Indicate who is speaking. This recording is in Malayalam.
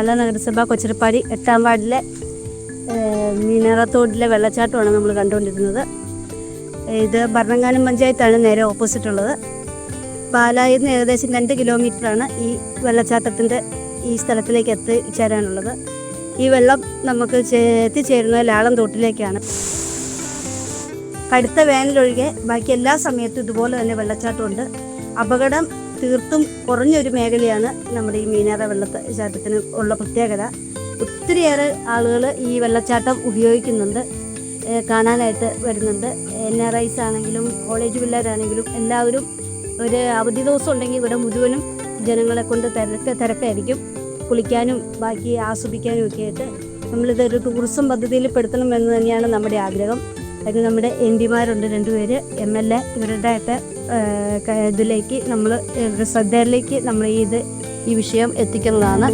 Speaker 1: പാലാ നഗരസഭ കൊച്ചിരപ്പാടി എട്ടാം വാർഡിലെ മീനറത്തോടിലെ വെള്ളച്ചാട്ടമാണ് നമ്മൾ കണ്ടുകൊണ്ടിരുന്നത്. ഇത് ഭരണങ്ങാനം പഞ്ചായത്താണ് നേരെ ഓപ്പോസിറ്റ് ഉള്ളത്. പാലായിൽ നിന്ന് ഏകദേശം രണ്ട് കിലോമീറ്ററാണ് ഈ വെള്ളച്ചാട്ടത്തിന്റെ ഈ സ്ഥലത്തിലേക്ക് എത്തിച്ചേരാനുള്ളത് ഈ വെള്ളം നമുക്ക് എത്തിച്ചേരുന്നത് ലാളം തോട്ടിലേക്കാണ്. കടുത്ത വേനലൊഴികെ ബാക്കി എല്ലാ സമയത്തും ഇതുപോലെ തന്നെ വെള്ളച്ചാട്ടമുണ്ട്. അപകടം തീർത്തും കുറഞ്ഞൊരു മേഖലയാണ് നമ്മുടെ ഈ മീനാറ വെള്ളച്ചാട്ടത്തിന് ഉള്ള പ്രത്യേകത. ഒത്തിരിയേറെ ആളുകൾ ഈ വെള്ളച്ചാട്ടം ഉപയോഗിക്കുന്നുണ്ട് കാണാനായിട്ട് വരുന്നുണ്ട്. എൻ ആർ ഐസ് ആണെങ്കിലും കോളേജ് പിള്ളേരാണെങ്കിലും എല്ലാവരും ഒരു അവധി ദിവസം ഉണ്ടെങ്കിൽ ഇവിടെ മുഴുവനും ജനങ്ങളെ കൊണ്ട് തിരക്ക് തിരക്കായിരിക്കും. കുളിക്കാനും ബാക്കി ആസ്വദിക്കാനും ഒക്കെ ആയിട്ട് നമ്മളിത് ഒരു ടൂറിസം പദ്ധതിയിൽ പെടുത്തണം എന്ന് തന്നെയാണ് നമ്മുടെ ആഗ്രഹം. അതിന് നമ്മുടെ എം പിമാരുണ്ട് രണ്ടുപേര് എം എൽ എ ഇവരുടെ ഒക്കെ ഏഹ്, ക- ഇതിലേക്ക് നമ്മൾ ശ്രദ്ധയിലേക്ക് നമ്മൾ ഇത് ഈ വിഷയം എത്തിക്കുന്നതാണ്.